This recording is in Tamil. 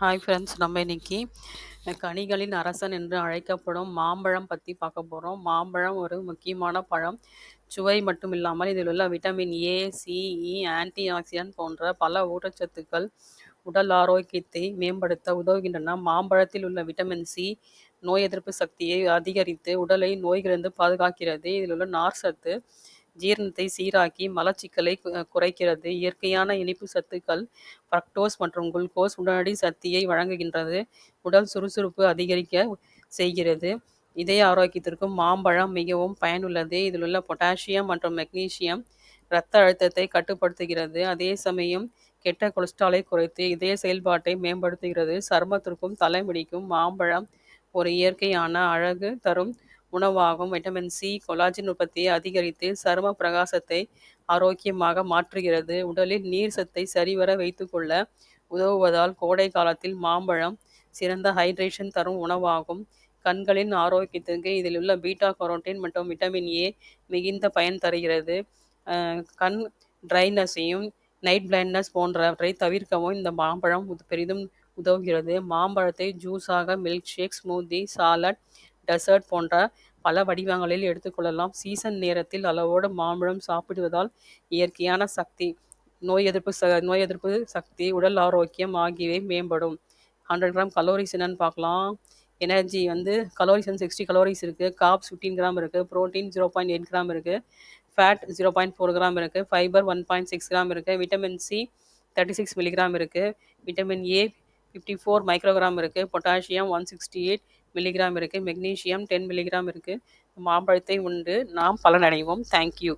ஹாய் ஃப்ரெண்ட்ஸ் நம்ம இன்னைக்கு கனிகளின் அரசன் என்று அழைக்கப்படும் மாம்பழம் பற்றி பார்க்க போகிறோம் மாம்பழம் ஒரு முக்கியமான பழம். சுவை மட்டும் இல்லாமல் இதில் உள்ள vitamin A C E antioxidant போன்ற பல ஊட்டச்சத்துக்கள் உடல் ஆரோக்கியத்தை மேம்படுத்த உதவுகின்றன. மாம்பழத்தில் உள்ள விட்டமின் சி நோய் எதிர்ப்பு சக்தியை அதிகரித்து உடலை நோய்களிலிருந்து பாதுகாக்கிறது. இதில் உள்ள நார் சத்து ஜீரணத்தை சீராக்கி மலச்சிக்கலை குறைக்கிறது. இயற்கையான இனிப்பு சத்துக்கள் பிரக்டோஸ் மற்றும் குளுக்கோஸ் உடனடி சக்தியை வழங்குகின்றது. உடல் சுறுசுறுப்பு அதிகரிக்க செய்கிறது. இதய ஆரோக்கியத்திற்கும் மாம்பழம் மிகவும் பயனுள்ளது. இதில் உள்ள பொட்டாசியம் மற்றும் மெக்னீசியம் இரத்த அழுத்தத்தை கட்டுப்படுத்துகிறது. அதே சமயம் கெட்ட கொலஸ்ட்ராலை குறைத்து இதய செயல்பாட்டை மேம்படுத்துகிறது. சருமத்திற்கும் தலைமுடிக்கும் மாம்பழம் ஒரு இயற்கையான அழகு தரும் உணவாகும் விட்டமின் சி கொலாஜின் உற்பத்தியை அதிகரித்து சரும பிரகாசத்தை ஆரோக்கியமாக மாற்றுகிறது. உடலில் நீர் சத்தை சரிவர வைத்துக்கொள்ள உதவுவதால் கோடை காலத்தில் மாம்பழம் சிறந்த ஹைட்ரேஷன் தரும் உணவாகும். கண்களின் ஆரோக்கியத்திற்கு இதில் உள்ள பீட்டா கரோட்டின் மற்றும் விட்டமின் ஏ மிகுந்த பயன் தருகிறது. கண் ட்ரைனஸையும் நைட் பிளைண்ட்னஸ் போன்றவற்றை தவிர்க்கவும் இந்த மாம்பழம் பெரிதும் உதவுகிறது. மாம்பழத்தை ஜூஸாக milk shake smoothie salad dessert போன்ற பல வடிவங்களில் எடுத்துக்கொள்ளலாம் சீசன் நேரத்தில் அளவோடு மாம்பழம் சாப்பிடுவதால் இயற்கையான சக்தி நோய் எதிர்ப்பு ச நோய் எதிர்ப்பு சக்தி உடல் ஆரோக்கியம் ஆகியவை மேம்படும். ஹண்ட்ரட் கிராம் கலோரிஸ் என்னன்னு பார்க்கலாம். எனர்ஜி வந்து கலோரிஸ் வந்து சிக்ஸ்டி கலோரிஸ் இருக்குது காப்ஸ் ஃபிஃப்டீன் கிராம் இருக்குது protein zero point eight gram இருக்குது fat zero point four gram இருக்குது fibre one point six gram இருக்குது vitamin C thirty six milligram இருக்குது vitamin A fifty four microgram இருக்குது potassium one sixty eight milligram இருக்குது மெக்னீஷியம் டென் மில்லிகிராம் இருக்குது மாம்பழத்தை உண்டு. நாம் பலனடைவோம். தேங்க்யூ